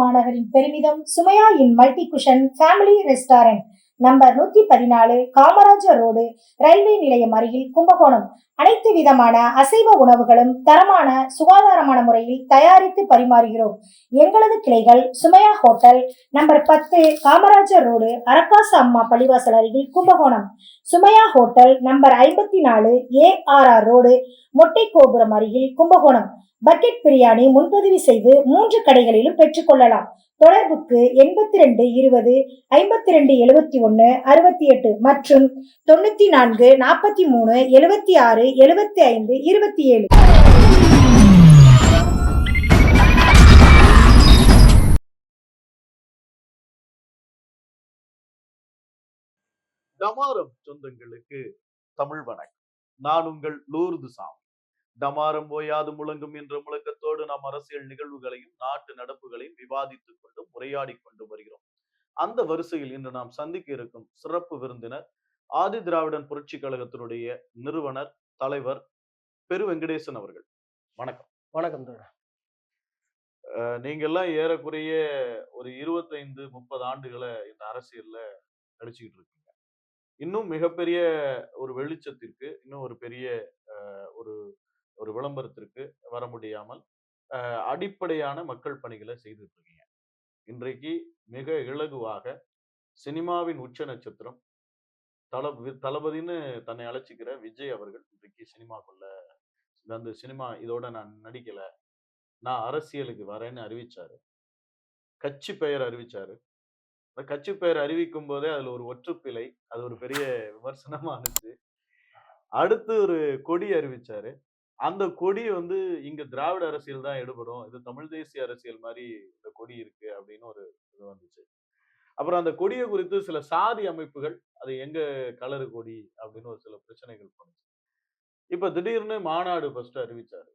மாநகரின் பெருமிதம் Sumaiya Inn multi cuisine family restaurant number நூத்தி பதினாலு காமராஜர் ரோடு ரயில்வே நிலையம் அருகில் கும்பகோணம். அனைத்து விதமான அசைவ உணவுகளும் தரமான சுகாதாரமான முறையில் தயாரித்து பரிமாறுகிறோம். எங்களது கிளைகள் சுமையா ஹோட்டல் நம்பர் பத்து காமராஜர் ரோடு அரக்காசு அம்மா பள்ளிவாசல் அருகில் கும்பகோணம். சுமையா ஹோட்டல் நம்பர் ஐம்பத்தி நாலு ஏஆர்ஆர் ரோடு மொட்டை கோபுரம் அருகில் கும்பகோணம். பக்கெட் பிரியாணி முன்பதிவு செய்து மூன்று கடைகளிலும் பெற்றுக்கொள்ளலாம் தொடர்புக்கு எண்பத்தி ரெண்டு இருபது ஐம்பத்தி ரெண்டு எழுபத்தி ஒன்னு அறுபத்தி எட்டு மற்றும் தொண்ணூத்தி நான்கு நாற்பத்தி மூணு எழுபத்தி ஆறு எழுபத்தி ஐந்து இருபத்தி ஏழு. டமாரம் சொந்தங்களுக்கு தமிழ் வணக்கம். நான் உங்கள் லூர்து சாமி. டமாரம் ஓயாது முழங்கும் என்ற முழக்கத்தோடு நாம் அரசியல் நிகழ்வுகளையும் நாட்டு நடப்புகளையும் விவாதித்துக் கொண்டும் உரையாடி கொண்டு வருகிறோம். அந்த வரிசையில் இன்று நாம் சந்திக்க இருக்கும் சிறப்பு விருந்தினர் ஆதி திராவிடன் புரட்சி கழகத்தினுடைய நிறுவனர் தலைவர் பெரு வெங்கடேசன் அவர்கள். வணக்கம். வணக்கம் நீங்க எல்லாம் ஏறக்குறைய ஒரு இருபத்தைந்து முப்பது ஆண்டுகளை இந்த அரசியல்ல நடிச்சுக்கிட்டு இருக்கீங்க. இன்னும் மிகப்பெரிய ஒரு வெளிச்சத்திற்கு இன்னும் ஒரு பெரிய அஹ், ஒரு ஒரு விளம்பரத்திற்கு வர முடியாமல் அடிப்படையான மக்கள் பணிகளை செய்துட்டு இருக்கீங்க இன்றைக்கு மிக இலகுவாக சினிமாவின் உச்ச நட்சத்திரம் தள வி- தளபதின்னு தன்னை அழைச்சிக்கிற விஜய் அவர்கள் இன்றைக்கு சினிமாக்குள்ள அந்த சினிமா இதோட நான் நடிக்கல நான் அரசியலுக்கு வரேன்னு அறிவிச்சாரு. கட்சி பெயர் அறிவிச்சாரு. அந்த கட்சி பெயர் அறிவிக்கும் போதே அதுல ஒரு ஒற்றுப்பிழை அது ஒரு பெரிய விமர்சனமா இருந்துச்சு. அடுத்து ஒரு கொடி அறிவிச்சாரு. அந்த கொடி வந்து இங்க திராவிட அரசியல் தான் எடுபடும். இது தமிழ் தேசிய அரசியல் மாதிரி இந்த கொடி இருக்கு அப்படின்னு ஒரு இது வந்துச்சு. அப்புறம் அந்த கொடியை குறித்து சில சாதி அமைப்புகள் அது எங்க கலரு கொடி அப்படின்னு ஒரு சில பிரச்சனைகள் பண்ணுச்சு. இப்ப திடீர்னு மாநாடு ஃபர்ஸ்ட் அறிவிச்சாரு.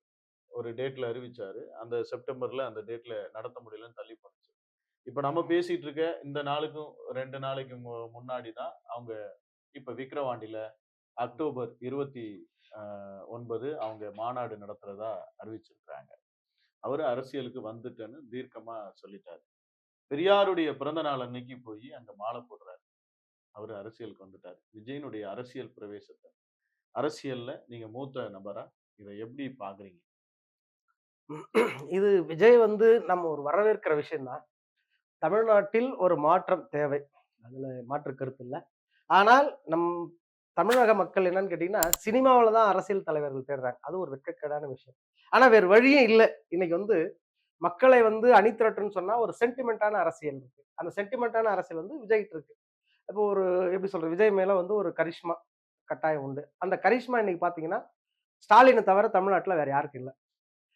ஒரு டேட்ல அறிவிச்சாரு. அந்த செப்டம்பர்ல அந்த டேட்ல நடத்த முடியலன்னு தள்ளி பண்ணுச்சு இப்ப நம்ம பேசிட்டு இருக்க இந்த நாளுக்கும் ரெண்டு நாளைக்கு முன்னாடி தான் அவங்க இப்ப விக்கிரவாண்டியில அக்டோபர் இருபத்தி ஒன்பது அவங்க மாநாடு நடத்துறதா அறிவிச்சிருக்கிறாங்க. அவரு அரசியலுக்கு வந்துட்டேன்னு தீர்க்கமா சொல்லிட்டாரு. பெரியாருடைய பிறந்த நாள் அன்னைக்கு போய் அங்க மாலை போடுறாரு. அவரு அரசியலுக்கு வந்துட்டாரு. விஜயனுடைய அரசியல் பிரவேசத்தை. அரசியல்ல நீங்க மூத்த நபரா? இதை எப்படி பாக்குறீங்க? இது விஜய் வந்து நம்ம ஒரு வரவேற்கிற விஷயம்தான் தமிழ்நாட்டில் ஒரு மாற்றம் தேவை. அதுல மாற்று கருத்து இல்லை. ஆனால் நம் தமிழக மக்கள் என்னன்னு கேட்டீங்கன்னா சினிமாவில் தான் அரசியல் தலைவர்கள் தேடுறாங்க. அது ஒரு வெட்கக்கேடான விஷயம். ஆனால் வேறு வழியே இல்லை. இன்னைக்கு வந்து மக்களை வந்து அணிதிரட்டுன்னு சொன்னால் ஒரு சென்டிமெண்ட்டான அரசியல் இருக்கு. அந்த சென்டிமெண்ட்டான அரசியல் வந்து விஜய்கிட்ட இருக்கு. இப்போ ஒரு எப்படி சொல்றது விஜய் மேல வந்து ஒரு கரிஷ்மா கட்டாயம் உண்டு. அந்த கரிஷ்மா இன்னைக்கு பார்த்தீங்கன்னா ஸ்டாலினை தவிர தமிழ்நாட்டில் வேற யாருக்கும் இல்லை.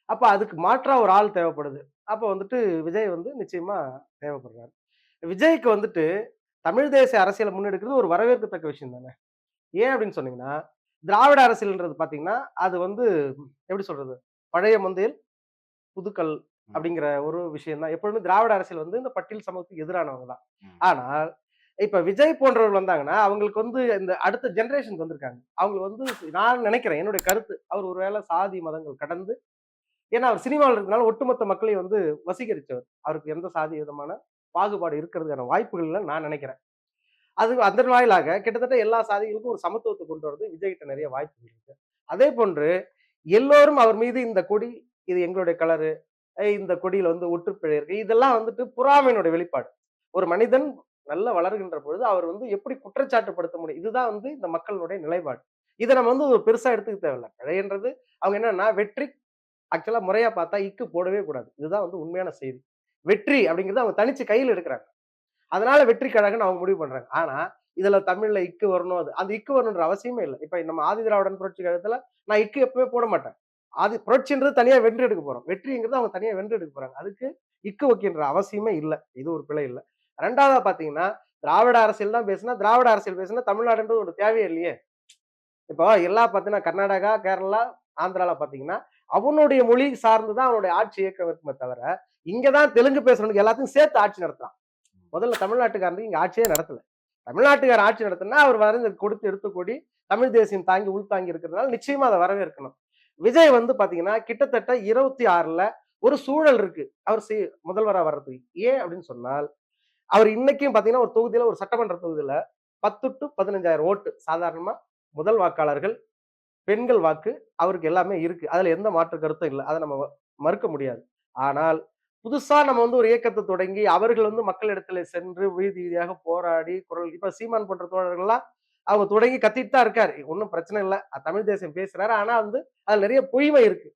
அப்போ அதுக்கு மாற்றா ஒரு ஆள் தேவைப்படுது. அப்போ வந்துட்டு விஜய் வந்து நிச்சயமா தேவைப்படுறாரு. விஜய்க்கு வந்துட்டு தமிழ் தேசிய அரசியலை முன்னெடுக்கிறது ஒரு வரவேற்கத்தக்க விஷயம் தானே? ஏன் அப்படின்னு சொன்னீங்கன்னா திராவிட அரசியல்ன்றது பாத்தீங்கன்னா அது வந்து எப்படி சொல்றது? பழைய மந்தையில் புதுக்கல் அப்படிங்கிற ஒரு விஷயம் தான். எப்பொழுதுமே திராவிட அரசியல் வந்து இந்த பட்டியல் சமூகத்துக்கு எதிரானவங்க தான். ஆனால் இப்ப விஜய் போன்றவர்கள் வந்தாங்கன்னா அவங்களுக்கு வந்து இந்த அடுத்த ஜெனரேஷனுக்கு வந்திருக்காங்க. அவங்களுக்கு வந்து நான் நினைக்கிறேன் என்னுடைய கருத்து அவர் ஒருவேளை சாதி மதங்கள் கடந்து ஏன்னா அவர் சினிமாவில் இருக்கனால ஒட்டுமொத்த மக்களையும் வந்து வசீகரிச்சவர். அவருக்கு எந்த சாதி விதமான பாகுபாடு இருக்கிறதுக்கான வாய்ப்புகள் நான் நினைக்கிறேன். அது அந்த வாயிலாக கிட்டத்தட்ட எல்லா சாதிகளுக்கும் ஒரு சமத்துவத்தை கொண்டு வரது விஜய்கிட்ட நிறைய வாய்ப்பு இருக்கு. அதே போன்று எல்லோரும் அவர் மீது இந்த கொடி இது எங்களுடைய கலரு இந்த கொடியில வந்து ஒற்றுப்பிழை இருக்கு. இதெல்லாம் வந்துட்டு புறாமையினுடைய வெளிப்பாடு. ஒரு மனிதன் நல்ல வளர்கின்ற பொழுது அவர் வந்து எப்படி குற்றச்சாட்டுப்படுத்த முடியும்? இதுதான் வந்து இந்த மக்களுடைய நிலைப்பாடு. இதை நம்ம வந்து ஒரு பெருசா எடுத்துக்க தேவையில்ல. பிழைன்றது அவங்க என்னன்னா வெற்றி ஆக்சுவலா முறையா பார்த்தா இக்கு போடவே கூடாது. இதுதான் வந்து உண்மையான செய்தி. வெற்றி அப்படிங்கிறது அவங்க தனிச்சு கையில் எடுக்கிறாங்க. அதனால வெற்றி கழகம்னு அவங்க முடிவு பண்றாங்க. ஆனா இதுல தமிழ்ல இக்கு வரணும் அது அந்த இக்கு வரணுன்ற அவசியமே இல்லை. இப்ப நம்ம ஆதி திராவிடன் புரட்சி கழகத்துல நான் இக்கு எப்பவுமே போட மாட்டேன். ஆதி புரட்சின்றது தனியா வென்று எடுக்க போறோம். வெற்றிங்கிறது அவங்க தனியா வென்று எடுக்க போறாங்க. அதுக்கு இக்கு வைக்கின்ற அவசியமே இல்லை. இது ஒரு பிழை இல்லை. ரெண்டாவதா பாத்தீங்கன்னா திராவிட அரசியல் தான் பேசுனா திராவிட அரசியல் பேசுனா தமிழ்நாடுன்றது ஒரு தேவையே இல்லையே. இப்போ எல்லா பார்த்தீங்கன்னா கர்நாடகா கேரளா ஆந்திரால பாத்தீங்கன்னா அவனுடைய மொழி சார்ந்து தான் அவனுடைய ஆட்சி இயக்கம் இருக்குமே தவிர இங்கதான் தெலுங்கு பேசுறவனுக்கு எல்லாத்தையும் சேர்த்து ஆட்சி நடத்துறான். முதல்ல தமிழ்நாட்டுக்காரனுக்கு இங்கே ஆட்சியே நடத்தலை. தமிழ்நாட்டுக்கார ஆட்சி நடத்தினா அவர் வரைந்து கொடுத்து எடுத்துக்கூடி தமிழ் தேசியம் தாங்கி உள்தாங்கி இருக்கிறதுனால நிச்சயமா அதை வரவேற்கணும். விஜய் வந்து பாத்தீங்கன்னா கிட்டத்தட்ட இருபத்தி ஆறுல ஒரு சூழல் இருக்கு. அவர் முதல்வராக வர்றதுக்கு. ஏன் அப்படின்னு சொன்னால் அவர் இன்னைக்கும் பாத்தீங்கன்னா ஒரு தொகுதியில ஒரு சட்டமன்ற தொகுதியில பத்து டு பதினஞ்சாயிரம் ஓட்டு சாதாரணமா முதல் வாக்காளர்கள் பெண்கள் வாக்கு அவருக்கு எல்லாமே இருக்கு. அதுல எந்த மாற்று கருத்தும் இல்லை. அதை நம்ம மறுக்க முடியாது. ஆனால் புதுசாக நம்ம வந்து ஒரு இயக்கத்தை தொடங்கி அவர்கள் வந்து மக்களிடத்துல சென்று வீதி வீதியாக போராடி குரல் இப்போ சீமான் போன்ற தோழர்கள்லாம் அவங்க தொடங்கி கத்திட்டு தான் இருக்காரு. ஒன்றும் பிரச்சனை இல்லை. தமிழ் தேசம் பேசுறாரு. ஆனால் வந்து அதில் நிறைய பொய்மை இருக்கு.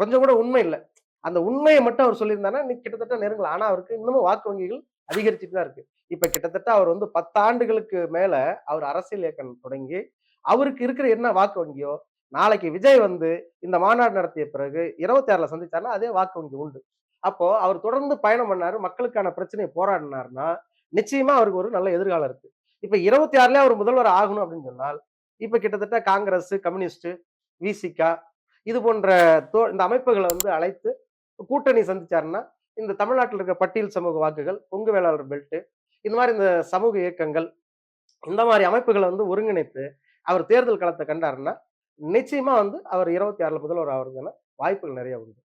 கொஞ்சம் கூட உண்மை இல்லை. அந்த உண்மையை மட்டும் அவர் சொல்லியிருந்தாருன்னா இன்னைக்கு கிட்டத்தட்ட நெருங்கலாம். ஆனால் அவருக்கு இன்னமும் வாக்கு வங்கிகள் அதிகரிச்சுட்டு தான் இருக்கு. இப்போ கிட்டத்தட்ட அவர் வந்து பத்து ஆண்டுகளுக்கு மேல அவர் அரசியல் இயக்கம் தொடங்கி அவருக்கு இருக்கிற என்ன வாக்கு வங்கியோ நாளைக்கு விஜய் வந்து இந்த மாநாடு நடத்திய பிறகு இருபத்தி ஆறுல சந்திச்சாருன்னா அதே வாக்கு வங்கி உண்டு. அப்போ அவர் தொடர்ந்து பயணம் பண்ணாரு மக்களுக்கான பிரச்சனையை போராடினாருன்னா நிச்சயமா அவருக்கு ஒரு நல்ல எதிர்காலம் இருக்கு. இப்ப இருபத்தி ஆறுல அவர் முதல்வர் ஆகணும் அப்படின்னு சொன்னால் இப்ப கிட்டத்தட்ட காங்கிரஸ் கம்யூனிஸ்ட் விசிகா இது போன்ற தோ- இந்த அமைப்புகளை வந்து அழைத்து கூட்டணி சந்திச்சாருன்னா இந்த தமிழ்நாட்டில் இருக்க பட்டியல் சமூக வாக்குகள் பொங்கு வேளாளர் பெல்ட்டு இந்த மாதிரி இந்த சமூக இயக்கங்கள் இந்த மாதிரி அமைப்புகளை வந்து ஒருங்கிணைத்து அவர் தேர்தல் களத்தை கண்டாருன்னா நிச்சயமா வந்து அவர் இருபத்தி ஆறுல முதல்வர் ஆகிறதுக்கான வாய்ப்புகள் நிறைய உண்டு.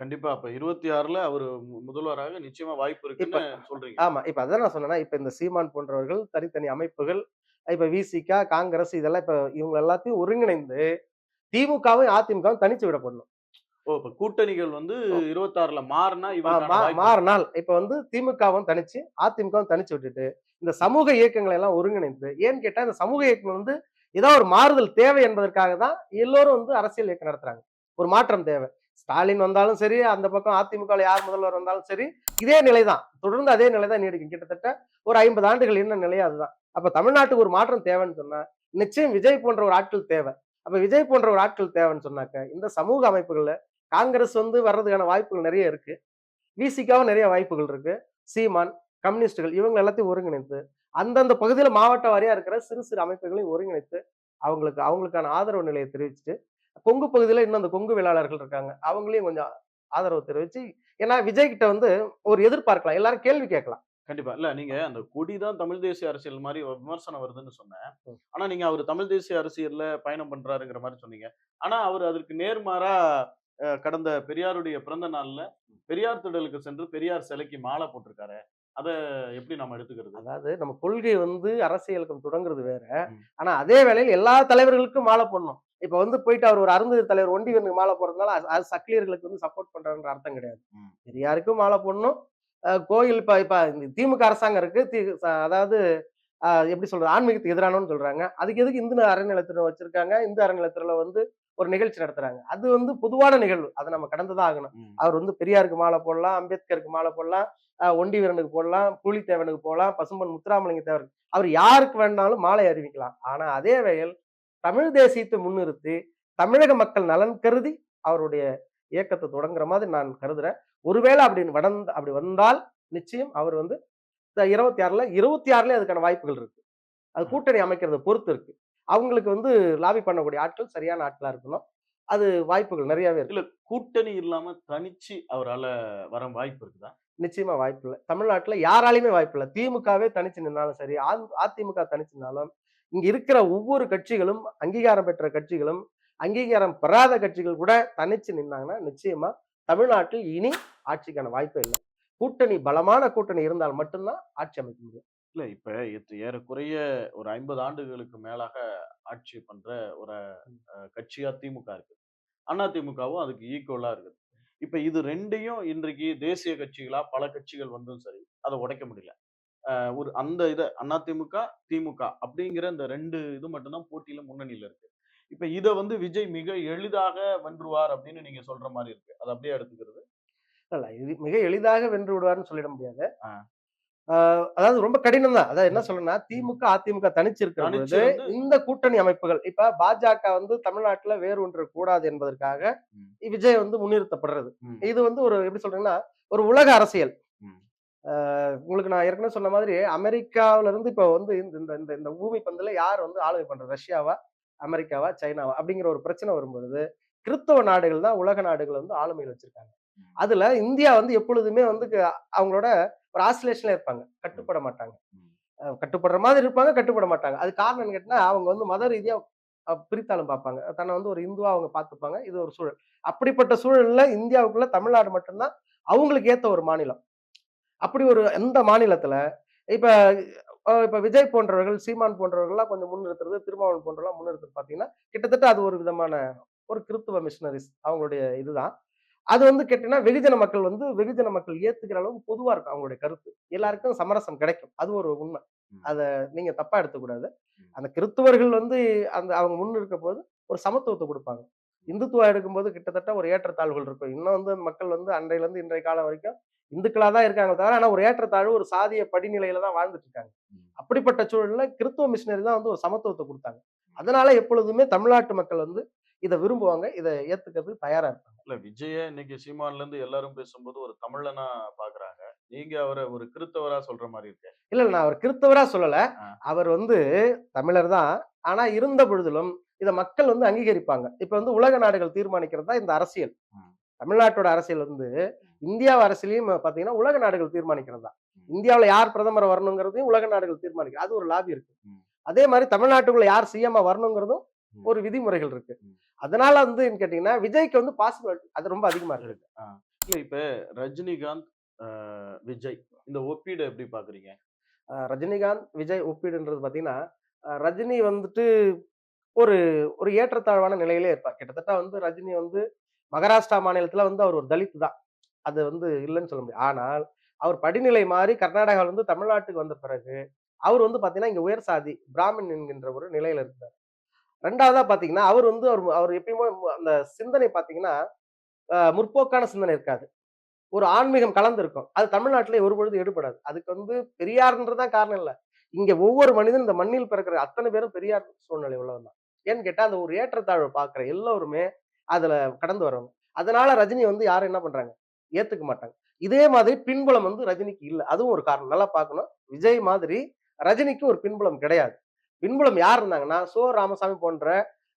கண்டிப்பா. அப்ப இருபத்தி ஆறுல அவர் முதல்வராக நிச்சயமா வாய்ப்பு இருக்குன்னு சொல்றீங்க. ஆமா. இப்ப அதான் நான் சொன்னேன்னா இப்ப இந்த சீமான் போன்றவர்கள் தனித்தனி அமைப்புகள் இப்ப விசிகா காங்கிரஸ் இதெல்லாம் இப்ப இவங்க எல்லாத்தையும் ஒருங்கிணைந்து திமுகவும் அதிமுகவும் தனிச்சு விடப்படணும். ஓ! இப்ப கூட்டணிகள் வந்து இருபத்தாறுல மாறினா மாறினால் இப்ப வந்து திமுகவும் தனிச்சு அதிமுகவும் தனிச்சு விட்டுட்டு இந்த சமூக இயக்கங்களை எல்லாம் ஒருங்கிணைந்து ஏன்னு கேட்டா இந்த சமூக இயக்கம் வந்து ஏதோ ஒரு மாறுதல் தேவை என்பதற்காக தான் எல்லோரும் வந்து அரசியல் இயக்கம் நடத்துறாங்க. ஒரு மாற்றம் தேவை. ஸ்டாலின் வந்தாலும் சரி அந்த பக்கம் அதிமுக யார் முதல்வர் வந்தாலும் சரி இதே நிலைதான். தொடர்ந்து அதே நிலைதான் நீடிக்கும் கிட்டத்தட்ட ஒரு ஐம்பது ஆண்டுகள் என்ன நிலையா அதுதான். அப்ப தமிழ்நாட்டுக்கு ஒரு மாற்றம் தேவைன்னு சொன்னா நிச்சயம் விஜய் போன்ற ஒரு ஆட்கள் தேவை. அப்ப விஜய் போன்ற ஒரு ஆட்கள் தேவைன்னு சொன்னாக்க இந்த சமூக அமைப்புகள்ல காங்கிரஸ் வந்து வர்றதுக்கான வாய்ப்புகள் நிறைய இருக்கு. விசிக்காவும் நிறைய வாய்ப்புகள் இருக்கு. சீமான் கம்யூனிஸ்டுகள் இவங்க எல்லாத்தையும் ஒருங்கிணைத்து அந்தந்த பகுதியில மாவட்ட வாரியா இருக்கிற சிறு சிறு அமைப்புகளையும் ஒருங்கிணைத்து அவங்களுக்கு அவங்களுக்கான ஆதரவு நிலையை தெரிவிச்சுட்டு கொங்கு பகுதியில இன்னும் அந்த கொங்கு வேளாளர்கள் இருக்காங்க. அவங்களையும் கொஞ்சம் ஆதரவு தெரிவிச்சு ஏன்னா விஜய் கிட்ட வந்து ஒரு எதிர்பார்க்கலாம். எல்லாரும் கேள்வி கேட்கலாம். கண்டிப்பா. இல்ல நீங்க அந்த கொடிதான் தமிழ் தேசிய அரசியல் மாதிரி விமர்சனம் வருதுன்னு சொன்னேன். ஆனா நீங்க அவர் தமிழ் தேசிய அரசியல்ல பயணம் பண்றாருங்கிற மாதிரி சொன்னீங்க. ஆனா அவர் அதற்கு நேர்மாறா கடந்த பெரியாருடைய பிறந்த நாள்ல பெரியார் திடலுக்கு சென்று பெரியார் சிலைக்கு மாலை போட்டிருக்காரு. அத எப்படி நம்ம எடுத்துக்கிறது? அதாவது நம்ம கொள்கை வந்து அரசியலுக்கும் தொடங்குறது வேற. ஆனா அதே வேளையில் எல்லா தலைவர்களுக்கும் மாலை போடணும். இப்ப வந்து போயிட்டு அவர் ஒரு அருந்ததி தலைவர் ஒண்டிவனுக்கு மாலை போடுறதுனால அது- சக்கிலியர்களுக்கு வந்து சப்போர்ட் பண்றாருன்ற அர்த்தம் கிடையாது. பெரியாருக்கும் மாலை போடணும். கோயில் இப்ப இப்ப இந்த திமுக அரசாங்கம் இருக்கு. தி- அதாவது எப்படி சொல்றது? ஆன்மீகத்துக்கு எதிரானோன்னு சொல்றாங்க. அதுக்கு எதுக்கு இந்து அறநிலையத்துறை வச்சிருக்காங்க? இந்து அறநிலையத்துல வந்து ஒரு நிகழ்ச்சி நடத்துறாங்க. அது வந்து பொதுவான நிகழ்வு. அதை நம்ம கடந்துதான் ஆகணும். அவர் வந்து பெரியாருக்கு மாலை போடலாம் அம்பேத்கருக்கு மாலை போடலாம் ஒண்டி வீரனுக்கு போடலாம் புலித்தேவனுக்கு போடலாம் பசும்பன் முத்துராமலிங்க தேவர். அவர் யாருக்கு வேணாலும் மாலை அறிவிக்கலாம் ஆனா அதே வேளையில் தமிழ் தேசியத்தை முன்னிறுத்தி தமிழக மக்கள் நலன் கருதி அவருடைய இயக்கத்தை தொடங்குற மாதிரி நான் கருதுறேன். ஒருவேளை அப்படி வடந்த அப்படி வந்தால் நிச்சயம் அவர் வந்து இருபத்தி ஆறுல இருபத்தி ஆறுல அதுக்கான வாய்ப்புகள் இருக்கு. அது கூட்டணி அமைக்கிறத பொறுத்து இருக்கு. அவங்களுக்கு வந்து லாபி பண்ணக்கூடிய ஆட்கள் சரியான ஆட்களா இருக்கணும். அது வாய்ப்புகள் நிறையவே இருக்கு. இல்ல கூட்டணி இல்லாம தனிச்சு அவரால வர வாய்ப்பு இருக்குதா? நிச்சயமா வாய்ப்பு இல்லை. தமிழ்நாட்டுல யாராலையுமே வாய்ப்பு இல்லை. திமுகவே தனிச்சு நின்னாலும் சரி அதிமுக தனிச்சு நின்னாலும் இங்க இருக்கிற ஒவ்வொரு கட்சிகளும் அங்கீகாரம் பெற்ற கட்சிகளும் அங்கீகாரம் பெறாத கட்சிகள் கூட தனிச்சு நின்னாங்கன்னா நிச்சயமா தமிழ்நாட்டில் இனி ஆட்சிக்கான வாய்ப்பே இல்லை. கூட்டணி பலமான கூட்டணி இருந்தால் மட்டும்தான் ஆட்சி அமைக்க முடியும். இல்ல இப்ப ஏறக்குறைய ஒரு ஐம்பது ஆண்டுகளுக்கு மேலாக ஆட்சி பண்ற ஒரு கட்சியா திமுக இருக்கு அண்ணா திமுகவும் அதுக்கு ஈக்குவலா இருக்குது. இப்ப இது ரெண்டையும் இன்றைக்கு தேசிய கட்சிகளா பல கட்சிகள் வந்தும் சரி அதை உடைக்க முடியல. அஹ், ஒரு அந்த இதை அண்ணா திமுக திமுக அப்படிங்கிற இந்த ரெண்டு இது மட்டும்தான் போட்டியில முன்னணியில இருக்கு. இப்ப இதை வந்து விஜய் மிக எளிதாக வென்றுவார் அப்படின்னு நீங்க சொல்ற மாதிரி இருக்கு. அதை அப்படியே எடுத்துக்கிறது. இல்ல இது மிக எளிதாக வென்று விடுவார்னு சொல்லிட முடியாது. அதாவது ரொம்ப கடினம் தான். அதாவது என்ன சொல்லணும்னா திமுக அதிமுக தனிச்சு இருக்கிற தனிச்சு பொழுது வந்து- இந்த கூட்டணி அமைப்புகள் இப்ப பாஜக வந்து தமிழ்நாட்டுல வேறு ஒன்று கூடாது என்பதற்காக. விஜய் வந்து முன்னிறுத்தப்படுறது. இது வந்து ஒரு எப்படி சொல்றீங்கன்னா ஒரு உலக அரசியல். உங்களுக்கு நான் ஏற்கனவே சொன்ன மாதிரி அமெரிக்காவுல இருந்து இப்ப வந்து இந்த இந்த- இந்த இந்த பூமி பந்துல யார் வந்து ஆளுகை பண்றது? ரஷ்யாவா? அமெரிக்காவா? சைனாவா? அப்படிங்கிற ஒரு பிரச்சனை வரும்பொழுது கிறிஸ்தவ நாடுகள் தான் உலக நாடுகள் வந்து ஆளுமையில் வச்சிருக்காங்க. அதுல இந்தியா வந்து எப்பொழுதுமே வந்து அவங்களோட ஒரு ஆசிலேஷன்ல இருப்பாங்க. கட்டுப்பட மாட்டாங்க. கட்டுப்படுற மாதிரி இருப்பாங்க கட்டுப்பட மாட்டாங்க. அது காரணம் என்ன கேட்டா அவங்க வந்து மத ரீதியா பிரித்தாலும் பார்ப்பாங்க. தன்னை வந்து ஒரு இந்துவா அவங்க பார்த்துப்பாங்க. இது ஒரு சூழல். அப்படிப்பட்ட சூழல்ல இந்தியாவுக்குள்ள தமிழ்நாடு மட்டும்தான் அவங்களுக்கு ஏத்த ஒரு மாநிலம். அப்படி ஒரு எந்த மாநிலத்துல? இப்ப இப்ப விஜய் போன்றவர்கள் சீமான் போன்றவர்கள்லாம் கொஞ்சம் முன்னிறுத்துறது திருமாவளவன் போன்றவர்கள்லாம் முன்னிறுத்துறது பாத்தீங்கன்னா கிட்டத்தட்ட அது ஒரு விதமான ஒரு கிறித்துவ மிஷினரிஸ் அவங்களுடைய இதுதான். அது வந்து கேட்டீங்கன்னா வெகுஜன மக்கள் வந்து வெகுஜன மக்கள் ஏத்துக்கிற அளவுக்கு பொதுவா இருக்கும் அவங்களுடைய கருத்து. எல்லாருக்கும் சமரசம் கிடைக்கும். அது ஒரு உண்மை. அத நீங்க தப்பா எடுத்துக்கூடாது. அந்த கிறித்துவர்கள் வந்து அந்த அவங்க முன்னிருக்க போது ஒரு சமத்துவத்தை கொடுப்பாங்க. இந்துத்துவா எடுக்கும்போது கிட்டத்தட்ட ஒரு ஏற்றத்தாழ்வுகள் இருக்கும். இன்னும் வந்து மக்கள் வந்து அன்றையில இருந்து இன்றைய காலம் வரைக்கும் இந்துக்களா தான் இருக்காங்க தவிர ஆனா ஒரு ஏற்றத்தாழ்வு ஒரு சாதிய படிநிலையில தான் வாழ்ந்துட்டு இருக்காங்க. அப்படிப்பட்ட சூழல்ல கிறித்துவ மிஷினரி தான் வந்து ஒரு சமத்துவத்தை கொடுத்தாங்க. அதனால எப்பொழுதுமே தமிழ்நாட்டு மக்கள் வந்து இதை விரும்புவாங்க இதை ஏத்துக்கிறதுக்கு தயாரா இருப்பாங்க. இல்ல விஜய இன்னைக்கு சீமான்ல இருந்து எல்லாரும் பேசும்போது ஒரு தமிழனா பாக்குறாங்க. நீங்க அவரை ஒரு கிறித்தவரா சொல்ற மாதிரி இருக்கு இல்ல நான் அவர் கிறிஸ்தவரா சொல்லல. அவர் வந்து தமிழர் தான். ஆனா இருந்த பொழுதிலும் இத மக்கள் வந்து அங்கீகரிப்பாங்க. இப்ப வந்து உலக நாடுகள் தீர்மானிக்கிறது தான் இந்த அரசியல். தமிழ்நாட்டோட அரசியல் வந்து இந்தியா அரசியலையும் பாத்தீங்கன்னா உலக நாடுகள் தீர்மானிக்கிறது? தான் இந்தியாவுல யார் பிரதமர் வரணுங்கிறதையும் உலக நாடுகள் தீர்மானிக்கிறது அது ஒரு லாபி இருக்கு. அதே மாதிரி தமிழ்நாட்டுக்குள்ள யார் சிஎம்மா வரணுங்கிறதும். ஒரு விதிமுறைகள் இருக்கு. அதனால வந்து கேட்டீங்கன்னா விஜய்க்கு வந்து பாசிபிலிட்டி அது ரொம்ப அதிகமா இருக்கு. இல்ல இப்ப ரஜினிகாந்த் விஜய் இந்த ஒப்பீடு எப்படி பாக்குறீங்க? ரஜினிகாந்த் விஜய் ஒப்பீடுன்றது பாத்தீங்கன்னா ரஜினி வந்துட்டு ஒரு ஒரு ஏற்றத்தாழ்வான நிலையிலே இருப்பார். கிட்டத்தட்ட வந்து ரஜினி வந்து மகாராஷ்டிரா மாநிலத்துல வந்து அவர் ஒரு தலித்து தான். அது வந்து இல்லைன்னு சொல்ல முடியாது. ஆனால் அவர் படிநிலை மாறி கர்நாடகாவில் வந்து தமிழ்நாட்டுக்கு வந்த பிறகு அவர் வந்து பார்த்தீங்கன்னா இங்க உயர் சாதி பிராமின் என்கின்ற ஒரு நிலையில இருந்தார். ரெண்டாவதா பாத்தீங்கன்னா அவர் வந்து அவர் அவர் எப்பயுமே அந்த சிந்தனை பார்த்தீங்கன்னா அஹ் முற்போக்கான சிந்தனை இருக்காது. ஒரு ஆன்மீகம் கலந்துருக்கும். அது தமிழ்நாட்டிலே ஒரு பொழுது எடுபடாது அதுக்கு வந்து பெரியார்ன்றதுதான் காரணம் இல்ல. இங்க ஒவ்வொரு மனிதன் இந்த மண்ணில் பிறக்கிற அத்தனை பேரும் பெரியார் சூழ்நிலை உள்ளவன் தான் ஏன்னு கேட்டால் அந்த ஒரு ஏற்றத்தாழ்வை பார்க்குற எல்லோருமே அதில் கடந்து வரவங்க அதனால ரஜினி வந்து யாரும் என்ன பண்றாங்க? ஏத்துக்க மாட்டாங்க. இதே மாதிரி பின்புலம் வந்து ரஜினிக்கு இல்லை. அதுவும் ஒரு காரணம். நல்லா பார்க்கணும். விஜய் மாதிரி ரஜினிக்கு ஒரு பின்புலம் கிடையாது. பின்புலம் யார் இருந்தாங்கன்னா சோ ராமசாமி போன்ற